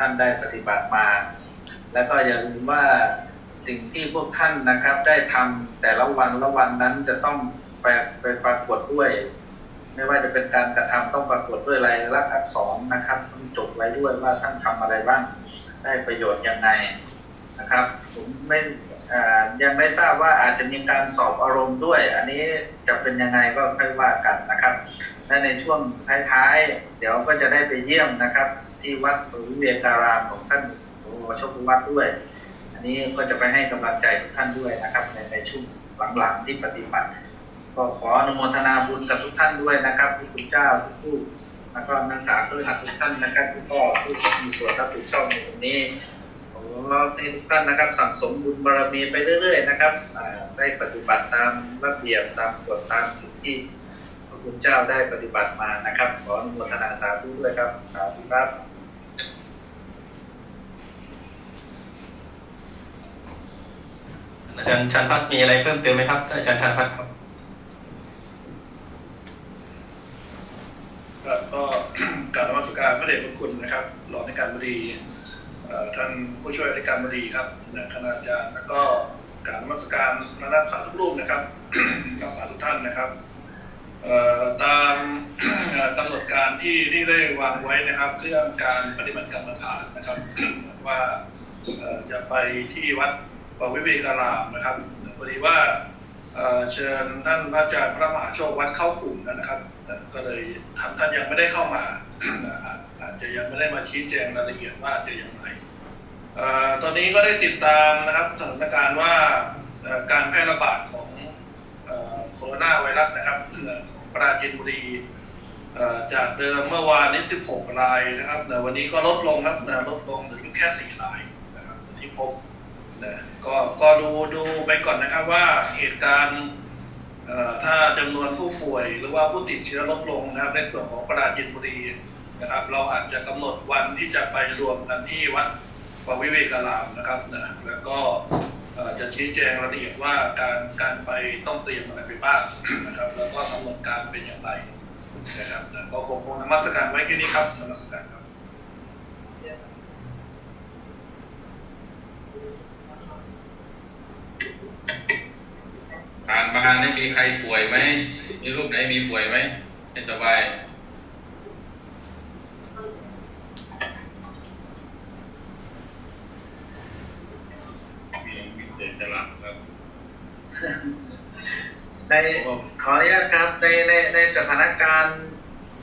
ท่านได้ปฏิบัติมา แล้วก็อย่าลืมว่าสิ่งที่พวกท่านนะครับ ได้ทำแต่ละวันละวันนั้นจะต้องแปลไปปรากฏด้วย ไม่ว่าจะเป็นการกระทำต้องปรากฏด้วยลายลักษณ์อักษรนะครับต้องจดไว้ด้วยว่าท่านทำอะไรบ้างได้ประโยชน์ยังไงนะครับผมไม่ยังไม่ทราบว่าอาจจะมีการสอบอารมณ์ด้วย อันนี้จะเป็นยังไงก็ค่อยว่ากันนะครับและในช่วงท้ายๆ เดี๋ยวก็จะได้ไปเยี่ยมนะครับ ที่วัดวิเวการามของท่านหลวงพ่อชกวัดด้วย อันนี้ก็จะไปให้กำลังใจทุกท่านด้วยนะครับ ในในช่วงหลังๆที่ปฏิบัติ ก็ขออนุโมทนาบุญกับทุกท่านด้วยนะครับทุกคุณเจ้าทุกผู้แล้วก็นักศึกษาทุกท่านทุกท่านนะครับทุกก็ผู้มีส่วนรับผิดชอบในตรงนี้ขอให้ทุกท่านนะครับสั่งสมบุญบารมีไปเรื่อย ๆ นะครับได้ปฏิบัติตามระเบียบตามกฎตามสิ่งที่พระคุณเจ้าได้ปฏิบัติมานะครับ ขออนุโมทนาสาธุด้วยครับสาธุครับ อาจารย์ชันพัฒน์มีอะไรเพิ่มเติมไหมครับ อาจารย์ชันพัฒน์ครับครับก็กรารนมัสการพระเดชพระคุณนะครับรอในการบดีท่านผู้ช่วยในการบดีครับนะคณาจารย์แล้วก็กรารนมัสการพระนักศึกษาทุกรูปนะครับนักศึกษาทุกท่านนะครับตามกำหนดการที่ที่ได้วางไว้นะครับเรื่องการปฏิบัติกรรมฐานนะครับ ว่าจะไปที่วัด ปวิเวการามนะครับพอดีว่าเชิญท่านพระอาจารย์พระมหาโชควัดเข้ากลุ่มนะครับ ก็เลยทำท่านยังไม่ได้เข้ามาอาจจะยังไม่ได้มาชี้แจงรายละเอียดว่าจะอย่างไรตอนนี้ก็ได้ติดตามนะครับสถานการณ์ว่าการแพร่ระบาดของโคโรนาไวรัสนะครับของปราจีนบุรีจากเดิมเมื่อวานนี้ 16 รายนะครับวันนี้ก็ลดลงครับลดลงเหลืออยู่แค่ 4 รายนะครับที่พบ นะก็ก็ดูดูไปก่อนนะครับว่าเหตุการณ์ถ้าจำนวนผู้ป่วยหรือว่าผู้ติดเชื้อลดลงนะครับ ในส่วนของปราจีนบุรีนะครับ เราอาจจะกำหนดวันที่จะไปรวมกันที่วัดปวิเวกรามนะครับนะแล้วก็จะชี้แจงรายละเอียดว่าการการไปต้องเตรียมอะไรไปบ้างนะครับ แล้วก็กำหนดการเป็นอย่างไรนะครับก็คงคงนมัสการไว้แค่นี้ครับนมัสการครับ ผ่านมาได้มีใครป่วยไหมมีรูปไหนมีป่วยไหมให้สบายมีมีเด็กจะหลับครับในขออนุญาตครับในในในสถานการณ์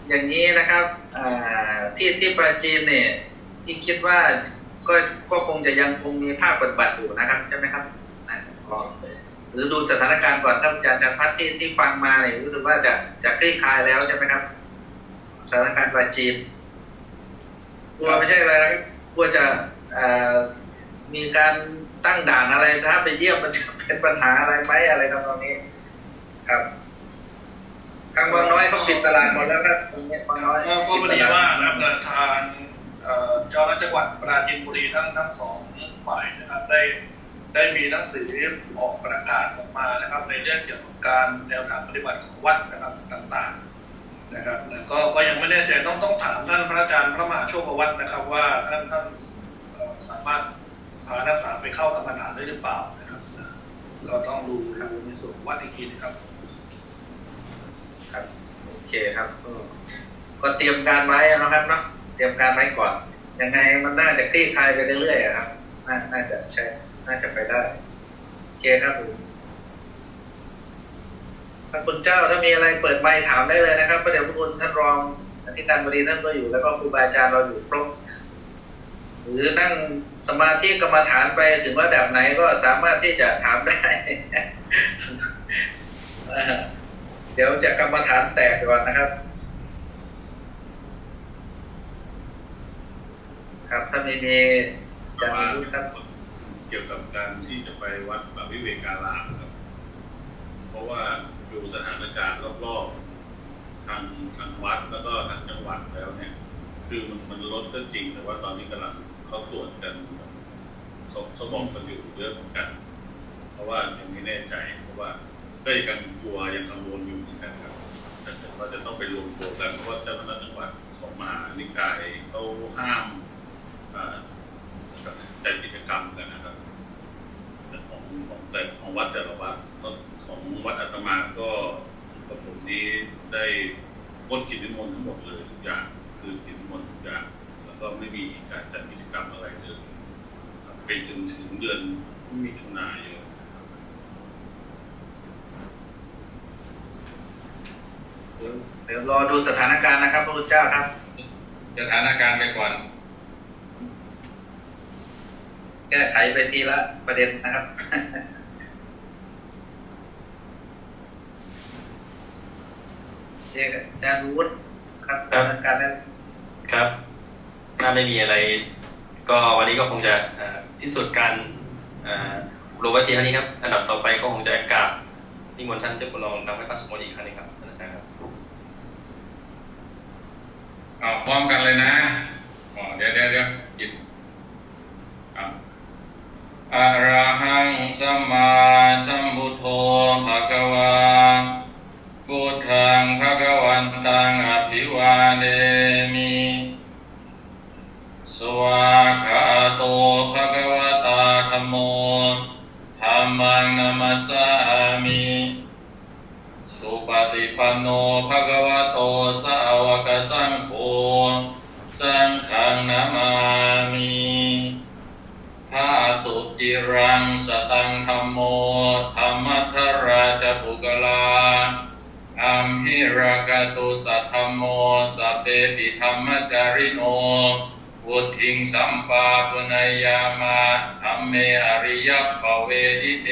อย่างนี้นะครับอ่าที่ที่ประจีนเนี่ยที่คิดว่าก็ก็คงจะยังคงมีภาคปฏิบัติอยู่นะครับ ใช่ไหมครับนะขอห รือดูสถานการณ์ก่อนครับอาจารย์จันพัฒน์ที่ที่ฟังมาเนี่ยรู้สึกว่าจะจะคลี่คลายแล้วใช่ไหมครับ สถานการณ์ประจีนกลัวไม่ใช่อะไรนะกลัวจะมีการตั้งด่านอะไรถ้าไปเยี่ยมมันจะเป็นปัญหาอะไรไหมอะไรทำนองนี้ ครับทางบางน้อยเขาปิดตลาดหมดแล้วครับตรงนี้บางน้อยก็ก็พอดีว่านะครับทางเอ่อเจ้าหน้าที่จังหวัดปราจีนบุรีทั้งทั้งสองฝ่ายนะครับได้ ได้มีหนังสือออกประกาศออกมานะครับ ในเรื่องเกี่ยวกับการแนวทางปฏิบัติของวัดนะครับต่างๆนะครับนะก็ก็ยังไม่แน่ใจต้องต้องถามท่านพระอาจารย์พระมหาโชควัฒน์นะครับ ว่าท่านท่านสามารถพานักศึกษาไปเข้ากรรมฐานได้หรือเปล่านะครับนะก็ต้องดูดูในส่วนวัดอีกทีนะครับครับโอเคครับก็เตรียมการไว้นะครับเนาะเตรียมการไว้ก่อนยังไงมันน่าจะคลี่คลายไปเรื่อยๆอะครับนน่าจะใช่ น่าจะไปได้โอเคครับผมพระคุณเจ้าถ้ามีอะไรเปิดไมค์ถามได้เลยนะครับพระเดชพระคุณท่านรองอธิการบดีท่านก็อยู่แล้วก็ครูบาอาจารย์เราอยู่ครบหรือนั่งสมาธิกรรมฐานไปถึงระดับไหนก็สามารถที่จะถามได้ เดี๋ยวจะกรรมฐานแตกก่อนนะครับ ครับถ้าไม่มีอาจารย์นิรุธครับ เกี่ยวกับการที่จะไปวัดแบวิเวการามครับ เพราะว่าดูสถานการณ์รอบๆทางทางวัดแล้วก็ทางจังหวัดแล้วเนี่ย คือมันมันลดก็จริง แต่ว่าตอนนี้กำลังเขาตรวจกันสมสมองกันอยู่เยอะเหมือนกัน เพราะว่ายังไม่แน่ใจ เพราะว่าก็ยังกลัวยังกังวลอยู่เหมือนกันครับแต่ว่าจะต้องไปรวมตัวกันเพราะว่าเจ้าคณะจังหวัดของมหานิกายเขาห้าม นี้ได้ลดกิจนิมนต์ทั้งหมดเลยทุกอย่างคือกิจนิมนต์ทุกอย่างแล้วก็ไม่มีการจัดกิจกรรมอะไรเลยไปจนถึงเดือนมิถุนายนเดี๋ยวรอดูสถานการณ์นะครับพระคุณเจ้าครับ สถานการณ์ไปก่อน แก้ไขไปทีละประเด็นนะครับ รียกอาจารย์วุฒิครับดำเนินการนั้นครับถ้าไม่มีอะไร ก็วันนี้ก็คงจะเอ่อสิ้นสุดการเอ่อรู้ไว้เพียงเท่านี้ครับ อันดับต่อไปก็คงจะกราบนิมนต์ท่านเจ้าคุณรองนำให้พระสมโภชอีกครั้งหนึงครับท่านอาจารย์ครับเอาพร้อมกันเลยนะอ๋อเดี๋ยวเดี๋ยวเดี๋ยวหยิบอะอะระหังสัมมาสัมพุทโธภะคะวา เดมิสวากขาโตภะคะวะตาธัมโมธัมมังนัมสสามิสุปฏิปันโนภะคะวะโตสาวกสังโฆสังฆังนามามิภาตุจิรังสตังธัมโม มหิรากตุสัทธัมโมสัพเพปิธรรมจาริโนวุทิงสัมปาปุนยามาธรรมเมอริยปเวทิเต